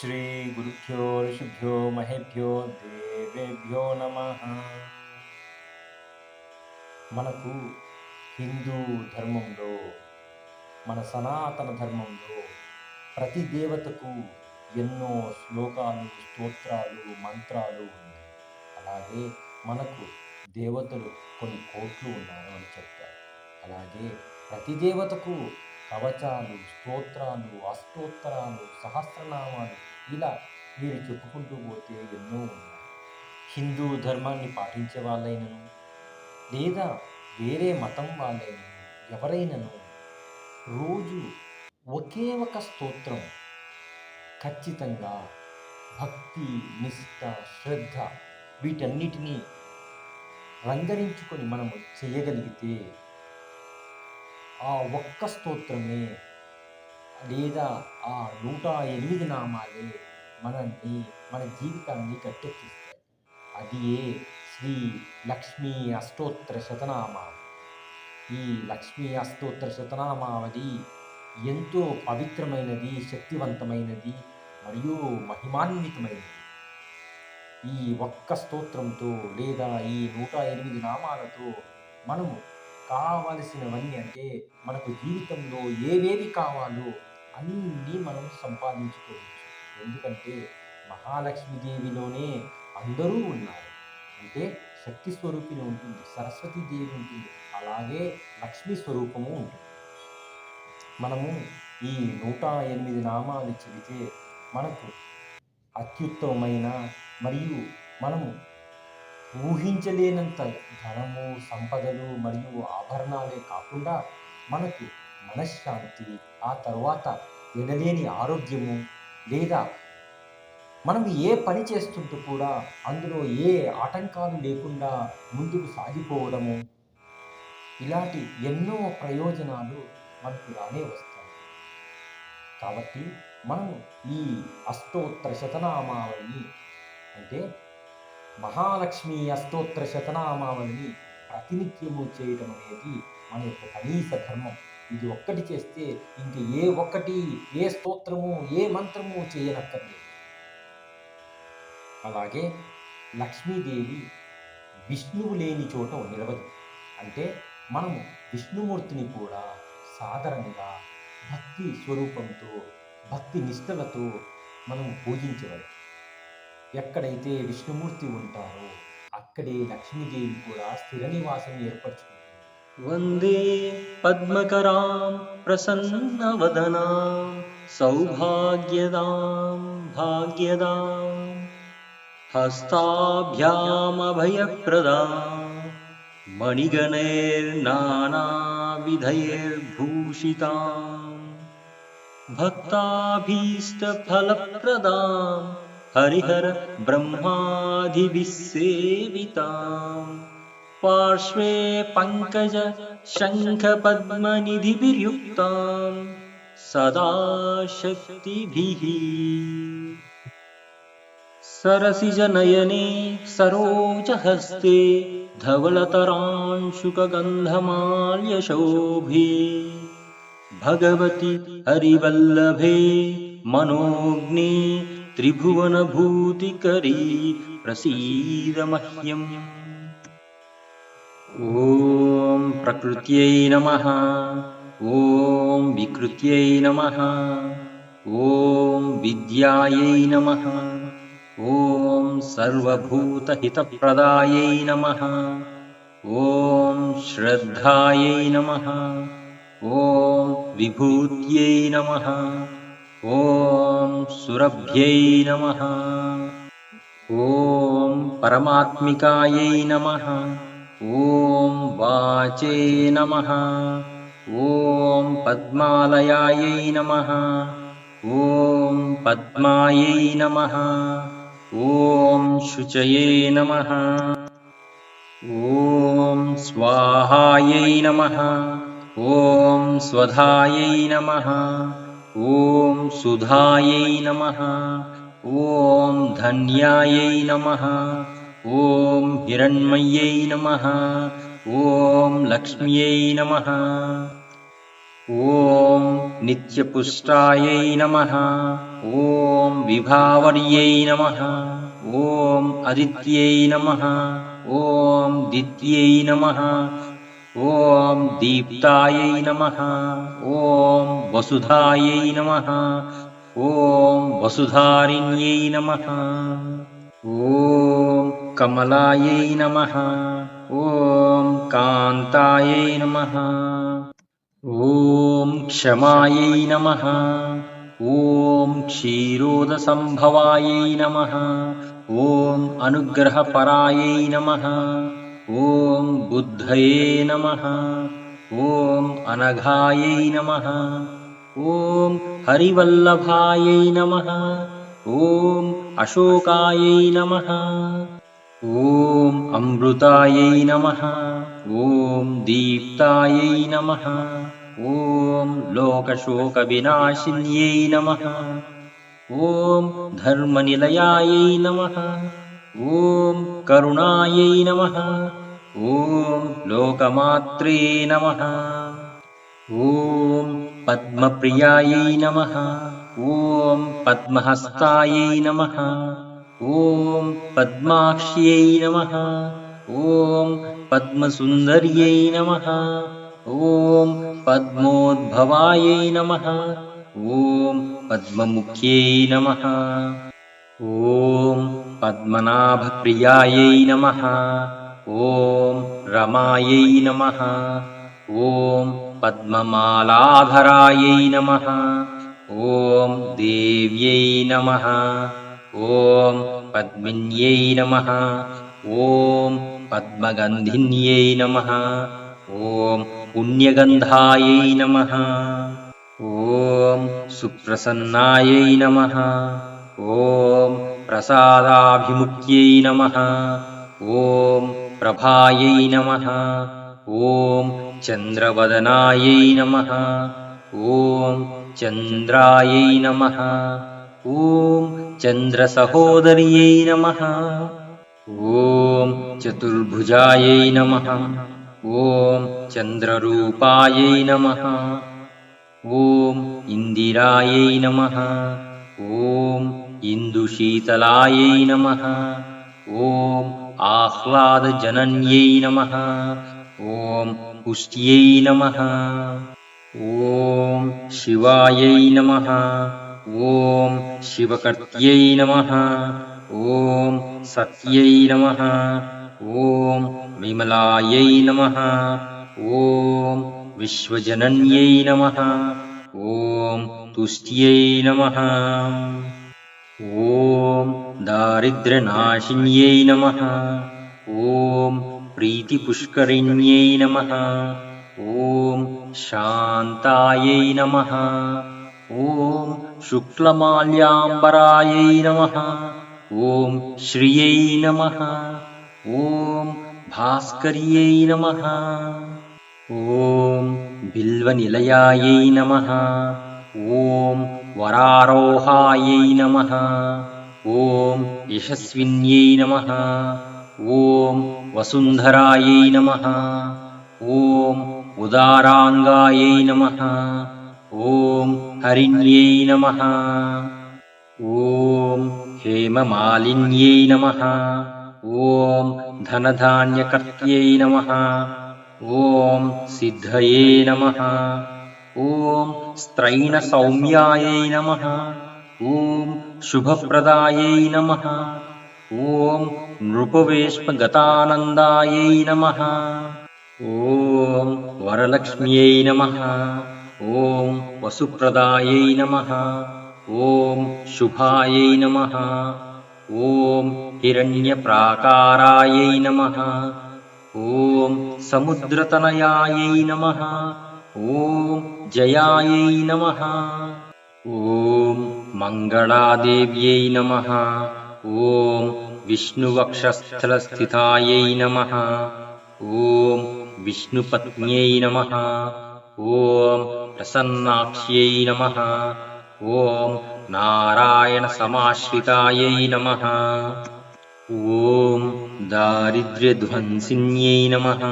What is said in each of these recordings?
శ్రీ గురుభ్యో ఋషిభ్యో మహేభ్యో దేవేభ్యో నమ మనకు హిందూ ధర్మంలో మన సనాతన ధర్మంలో ప్రతి దేవతకు ఎన్నో శ్లోకాలు స్తోత్రాలు మంత్రాలు ఉన్నాయి. అలాగే మనకు దేవతలు కొన్ని కోట్లు ఉన్నారు అని చెప్తారు. అలాగే ప్రతి దేవతకు కవచాలు స్తోత్రాలు అష్టోత్తరాలు సహస్రనామాలు ఇలా మీరు చెప్పుకుంటూ పోతే ఎన్నో ఉన్నాయి. హిందూ ధర్మాన్ని పాటించే వాళ్ళైనను లేదా వేరే మతం వాళ్ళైనను ఎవరైనను రోజు ఒకే ఒక స్తోత్రం ఖచ్చితంగా భక్తి నిష్ఠ శ్రద్ధ వీటన్నిటినీ రంగరించుకొని మనము చేయగలిగితే ఆ ఒక్క స్తోత్రమే లేదా ఆ నూట ఎనిమిది నామాలే మనల్ని మన జీవితాన్ని గట్టెక్కిస్తాయి. అది ఏ శ్రీ లక్ష్మీ అష్టోత్తర శతనామావళి. ఈ లక్ష్మీ అష్టోత్తర శతనామావళి ఎంతో పవిత్రమైనది శక్తివంతమైనది మరియు మహిమాన్వితమైనది. ఈ ఒక్క స్తోత్రంతో లేదా ఈ నూట ఎనిమిది నామాలతో మనము కావలసినవన్నీ అంటే మనకు జీవితంలో ఏవేవి కావాలో అన్నీ మనం సంపాదించుకోవచ్చు. ఎందుకంటే మహాలక్ష్మీదేవిలోనే అందరూ ఉన్నారు. అంటే శక్తి స్వరూపిణి ఉంటుంది సరస్వతీదేవి ఉంటుంది అలాగే లక్ష్మీ స్వరూపము ఉంటుంది. మనము ఈ నూట ఎనిమిది నామాలు చెబితే మనకు అత్యుత్తమమైన మరియు మనము ఊహించలేనంత ధనము సంపదలు మరియు ఆభరణాలే కాకుండా మనకు మనశ్శాంతి ఆ తర్వాత వినలేని ఆరోగ్యము లేదా మనం ఏ పని చేస్తుంటూ కూడా అందులో ఏ ఆటంకాలు లేకుండా ముందుకు సాగిపోవడము. ఇలాంటి ఎన్నో ప్రయోజనాలు మనకు రానే వస్తాయి. కాబట్టి మనము ఈ అష్టోత్తర శతనామావళిని అంటే మహాలక్ష్మి అష్టోత్తర శతనామావళిని ప్రతినిత్యము చేయటం అనేది మన యొక్క కనీస ధర్మం. ఇది ఒక్కటి చేస్తే ఇంక ఏ ఒక్కటి ఏ స్తోత్రము ఏ మంత్రము చేయనక్కర్లేదు. అలాగే లక్ష్మీదేవి విష్ణువు లేని చోట నిలవదు. అంటే మనము విష్ణుమూర్తిని కూడా సాధారణంగా భక్తి స్వరూపంతో భక్తి నిష్టలతో మనం పూజించవచ్చు ఎక్కడైతే విష్ణుమూర్తి ఉంటారో అక్కడే లక్ష్మీదేవి కూడా స్థిర నివాసం ఏర్పరచుకుంటుంది वन्दे पद्मकरां प्रसन्नवदनां सौभाग्यदां भाग्यदां हस्ताभ्यामभयप्रदां मणिगणैर्नानाविधैर्भूषितां भक्ताभीष्टफलप्रदां हरिहर ब्रह्मादिभिस्सेविताम् पार्श्वे पङ्कज शङ्खपद्मनिधिभिर्युक्तां। सदा शक्तिभिः सरसिजनयने सरोजहस्ते धवलतरांशुकगन्धमाल्यशोभे। भगवति हरिवल्लभे मनोज्ञे त्रिभुवनभूतिकरी प्रसीद मह्यम् ॐ प्रकृत्यै नमः। ॐ विकृत्यै नमः। ॐ विद्यायै नमः। ॐ सर्वभूतहितप्रदायै नमः। ॐ श्रद्धायै नमः। ॐ विभूत्यै नमः ॐ सुरभ्यै नमः। ॐ परमात्मिकायै नमः। ॐ वाचे नमः। ॐ पद्मालयायै नमः। ॐ पद्मायै नमः। ॐ शुचये नमः। ॐ स्वाहायै नमः। ॐ स्वधायै नमः ॐ सुधायै नमः ॐ धन्यायै नमः ॐ हिरण्मय्यै नमः ॐ लक्ष्म्यै नमः ॐ नित्यपुष्टायै नमः ॐ विभावर्यै नमः ॐ अदित्यै नमः ॐ दित्यै नमः ॐ दीप्तायै नमः। ॐ वसुधायै नमः। ॐ वसुधारिण्यै नमः। ॐ कमलायै नमः। ॐ कान्तायै नमः। ॐ क्षमायै नमः। ॐ क्षीरोदसम्भवायै नमः। ॐ अनुग्रहपरायै नमः बुद्धये नमः। ॐ अनघायै नमः। ॐ हरिवल्लभायै नमः। ॐ अशोकायै नमः। ॐ अमृतायै नमः। ॐ दीप्तायै नमः। ॐ लोकशोकविनाशिन्यै नमः। ॐ धर्मनिलयायै नमः। ॐ करुणायै नमः ॐ लोकमात्रे नमः। ॐ पद्मप्रियायै नमः। ॐ पद्महस्तायै नमः। ॐ पद्माक्ष्यै नमः। ॐ पद्मसुन्दर्यै नमः। ॐ पद्मोद्भवायै नमः। ॐ पद्ममुख्यै नमः। ॐ पद्मनाभप्रियायै नमः ॐ रमायै नमः। ॐ पद्ममालाधरायै नमः। ॐ देव्यै नमः। ॐ पद्मिन्यै नमः। ॐ पद्मगन्धिन्यै नमः। ॐ पुण्यगन्धायै नमः। ॐ सुप्रसन्नायै नमः। ॐ प्रसादाभिमुख्यै नमः। ॐ प्रभायै नमः। ॐ चन्द्रवदनायै नमः। ॐ चन्द्रायै नमः। ॐ चन्द्रसहोदर्यै नमः। ॐ चतुर्भुजायै नमः। ॐ चन्द्ररूपायै नमः। ॐ इन्दिरायै नमः। ॐ इन्दुशीतलायै नमः। ॐ आह्लादजनन्यै नमः। ॐ पुष्ट्यै नमः। ॐ शिवायै नमः। ॐ शिवकर्त्यै नमः। ॐ सत्यै नमः। ॐ विमलायै नमः। ॐ विश्वजनन्यै नमः। ॐ तुष्ट्यै नमः। ॐ दारिद्र्यनाशिन्यै नमः। ॐ प्रीतिपुष्करिण्यै नमः। ॐ शान्तायै नमः। ॐ शुक्लमाल्याम्बरायै नमः। ॐ श्रियै नमः। ॐ भास्कर्यै नमः। ॐ बिल्वनिलयायै नमः। ॐ वरारोहायै नमः ॐ यशस्विन्यै नमः। ॐ वसुन्धरायै नमः। ॐ उदाराङ्गायै नमः। ॐ हरिण्यै नमः। ॐ हेममालिन्यै नमः। ॐ धनधान्यकर्त्यै नमः। ॐ सिद्धये नमः। ॐ स्त्रैणसौम्यायै नमः ॐ शुभप्रदायै नमः। ॐ नृपवेश्मगतानन्दायै नमः। ॐ वरलक्ष्म्यै नमः। ॐ वसुप्रदायै नमः। ॐ शुभायै नमः। ॐ हिरण्यप्राकारायै नमः। ॐ समुद्रतनयायै नमः। ॐ जयायै नमः। ॐ मङ्गलादेव्यै नमः। ॐ विष्णुवक्षस्थलस्थितायै नमः। ॐ विष्णुपत्न्यै नमः। ॐ प्रसन्नाक्ष्यै नमः। ॐ नारायणसमाश्रितायै नमः। ॐ दारिद्र्यध्वंसिन्यै नमः।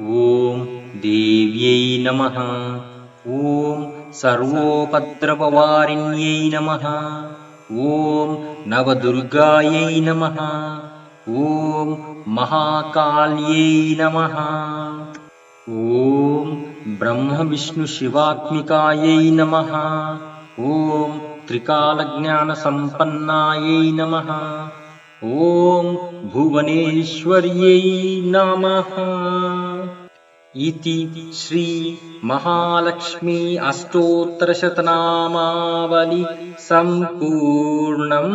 ॐ देव्यै नमः। ॐ सर्वोपद्रववारिण्यै नमः। ॐ नवदुर्गायै नमः। ॐ महाकाल्यै नमः। ॐ ब्रह्मविष्णुशिवात्मिकायै नमः। ॐ त्रिकालज्ञानसम्पन्नायै नमः। ॐ भुवनेश्वर्यै नमः इति श्रीमहालक्ष्मी अष्टोत्तरशतनामावलि सम्पूर्णम्